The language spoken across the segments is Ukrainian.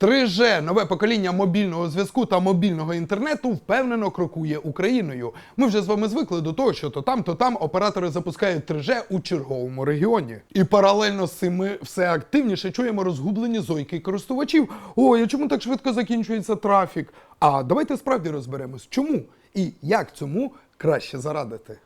3G – нове покоління мобільного зв'язку та мобільного інтернету впевнено крокує Україною. Ми вже з вами звикли до того, що то там, то там оператори запускають 3G у черговому регіоні. І паралельно з цим ми все активніше чуємо розгублені зойки користувачів. Ой, а чому так швидко закінчується трафік? А давайте справді розберемось, чому і як цьому краще зарадити.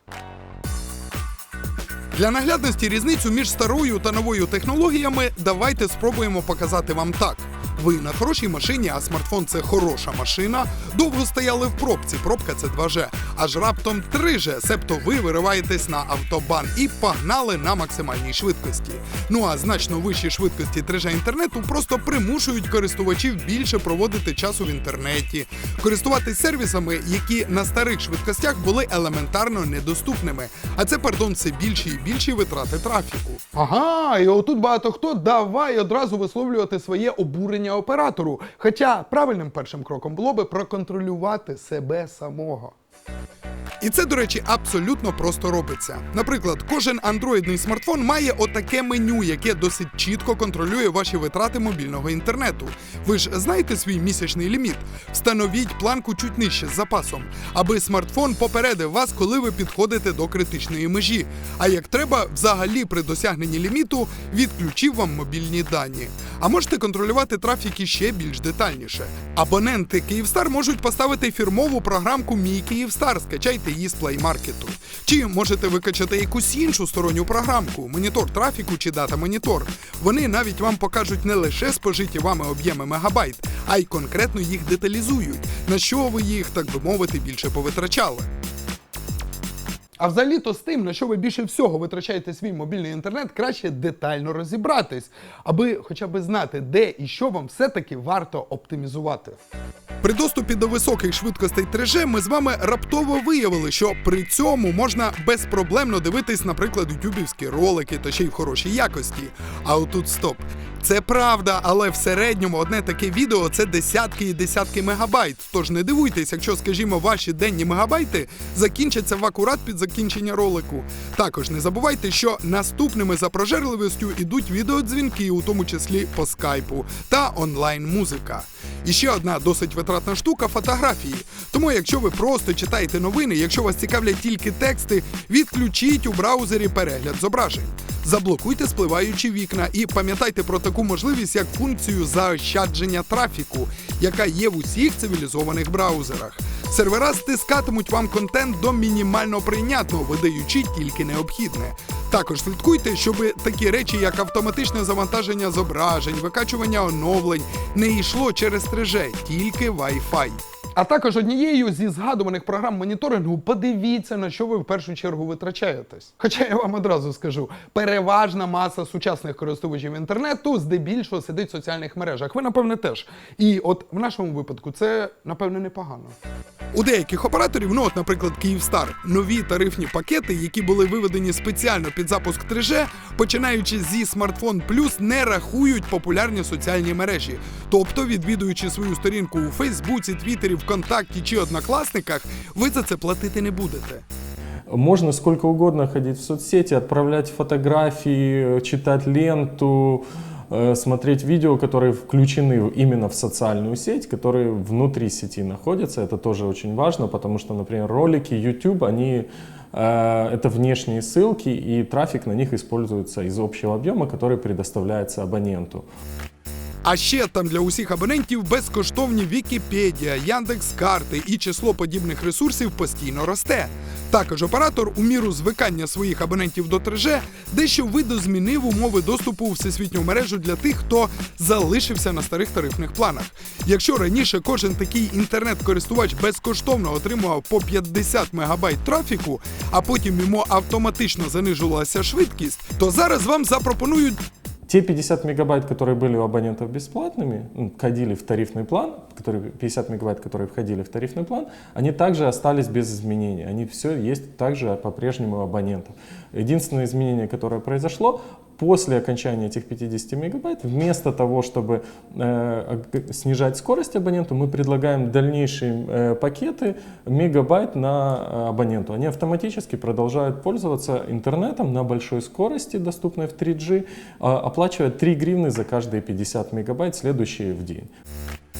Для наглядності різницю між старою та новою технологіями давайте спробуємо показати вам так. Ви на хорошій машині, а смартфон це хороша машина. Довго стояли в пробці, пробка це 2G, аж раптом 3G, себто ви вириваєтесь на автобан і погнали на максимальній швидкості. Ну а значно вищі швидкості 3G інтернету просто примушують користувачів більше проводити часу в інтернеті, користуватись сервісами, які на старих швидкостях були елементарно недоступними. А це, пардон, все більші і більші витрати трафіку. Ага, і отут багато хто давай одразу висловлювати своє обурення оператору. Хоча правильним першим кроком було би проконтролювати себе самого. І це, до речі, абсолютно просто робиться. Наприклад, кожен андроїдний смартфон має отаке меню, яке досить чітко контролює ваші витрати мобільного інтернету. Ви ж знаєте свій місячний ліміт? Встановіть планку чуть нижче з запасом, аби смартфон попередив вас, коли ви підходите до критичної межі. А як треба, взагалі при досягненні ліміту відключив вам мобільні дані. А можете контролювати трафік іще більш детальніше. Абоненти Київстар можуть поставити фірмову програмку Мій Київстар. Скачайте її з Play. Чи можете викачати якусь іншу сторонню програмку, монітор трафіку чи дата монітор. Вони навіть вам покажуть не лише спожиті вами об'єми мегабайт, а й конкретно їх деталізують, на що ви їх, так би мовити, більше повитрачали. А взагалі-то з тим, на що ви більше всього витрачаєте свій мобільний інтернет, краще детально розібратись, аби хоча б знати, де і що вам все-таки варто оптимізувати. При доступі до високих швидкостей 3G ми з вами раптово виявили, що при цьому можна безпроблемно дивитись, наприклад, ютюбівські ролики та ще й в хорошій якості. А отут стоп. Це правда, але в середньому одне таке відео це десятки і десятки мегабайт. Тож не дивуйтесь, якщо, скажімо, ваші денні мегабайти закінчаться в акурат під закінчення ролику. Також не забувайте, що наступними за прожерливістю ідуть відеодзвінки, у тому числі по скайпу, та онлайн-музика. І ще одна досить витратна штука фотографії. Тому, якщо ви просто читаєте новини, якщо вас цікавлять тільки тексти, відключіть у браузері перегляд зображень. Заблокуйте спливаючі вікна і пам'ятайте про таку можливість, як функцію заощадження трафіку, яка є в усіх цивілізованих браузерах. Сервера стискатимуть вам контент до мінімально прийнятного, видаючи тільки необхідне. Також слідкуйте, щоб такі речі, як автоматичне завантаження зображень, викачування оновлень, не йшло через 3G, тільки Wi-Fi. А також однією зі згадуваних програм моніторингу подивіться, на що ви в першу чергу витрачаєтесь. Хоча я вам одразу скажу, переважна маса сучасних користувачів інтернету здебільшого сидить в соціальних мережах. Ви, напевне, теж. І от в нашому випадку це, напевне, непогано. У деяких операторів, ну от, наприклад, Київстар, нові тарифні пакети, які були виведені спеціально під запуск 3G, починаючи зі смартфон Плюс, не рахують популярні соціальні мережі. Тобто, відвідуючи свою сторінку у Фейсбуці, Твіттері, ВКонтакті чи Однокласниках, ви за це платити не будете. Можно сколько угодно ходить в соцсети, отправлять фотографии, читать ленту, э, смотреть видео, которые включены именно в социальную сеть, которые внутри сети находятся. Это тоже очень важно, потому что, например, ролики YouTube, они э, это внешние ссылки, и трафик на них используется из общего объема, который предоставляется абоненту. А ще там для усіх абонентів безкоштовні Вікіпедія, Яндекс.Карти і число подібних ресурсів постійно росте. Також оператор у міру звикання своїх абонентів до 3G дещо видозмінив умови доступу у всесвітню мережу для тих, хто залишився на старих тарифних планах. Якщо раніше кожен такий інтернет-користувач безкоштовно отримував по 50 мегабайт трафіку, а потім йому автоматично занижувалася швидкість, то зараз вам запропонують Те 50 мегабайт, которые были у абонентов бесплатными, ну, входили в тарифный план, которые, 50 мегабайт, которые входили в тарифный план, они также остались без изменений. Они все есть также по-прежнему у абонентов. Единственное изменение, которое произошло, После окончания этих 50 мегабайт, вместо того, чтобы э, снижать скорость абоненту, мы предлагаем дальнейшие э, пакеты мегабайт на э, абоненту. Они автоматически продолжают пользоваться интернетом на большой скорости, доступной в 3G, а, оплачивая 3 гривны за каждые 50 мегабайт, следующие в день.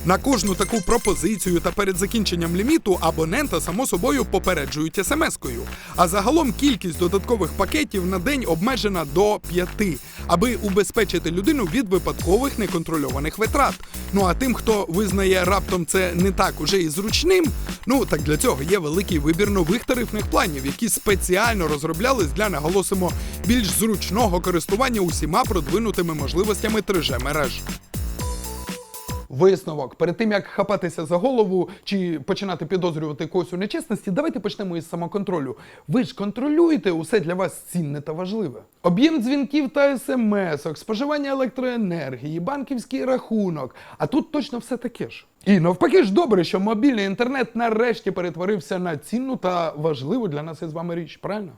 На кожну таку пропозицію та перед закінченням ліміту абонента само собою попереджують смс-кою. А загалом кількість додаткових пакетів на день обмежена до п'яти, аби убезпечити людину від випадкових неконтрольованих витрат. Ну а тим, хто визнає раптом це не так уже і зручним, ну так для цього є великий вибір нових тарифних планів, які спеціально розроблялись для наголосимо більш зручного користування усіма продвинутими можливостями 3G мереж. Висновок перед тим як хапатися за голову чи починати підозрювати когось у нечесності, давайте почнемо із самоконтролю. Ви ж контролюєте усе для вас цінне та важливе. Об'єм дзвінків та смс-ок, споживання електроенергії, банківський рахунок. А тут точно все таке ж. І навпаки ж добре, що мобільний інтернет нарешті перетворився на цінну та важливу для нас із вами річ, правильно?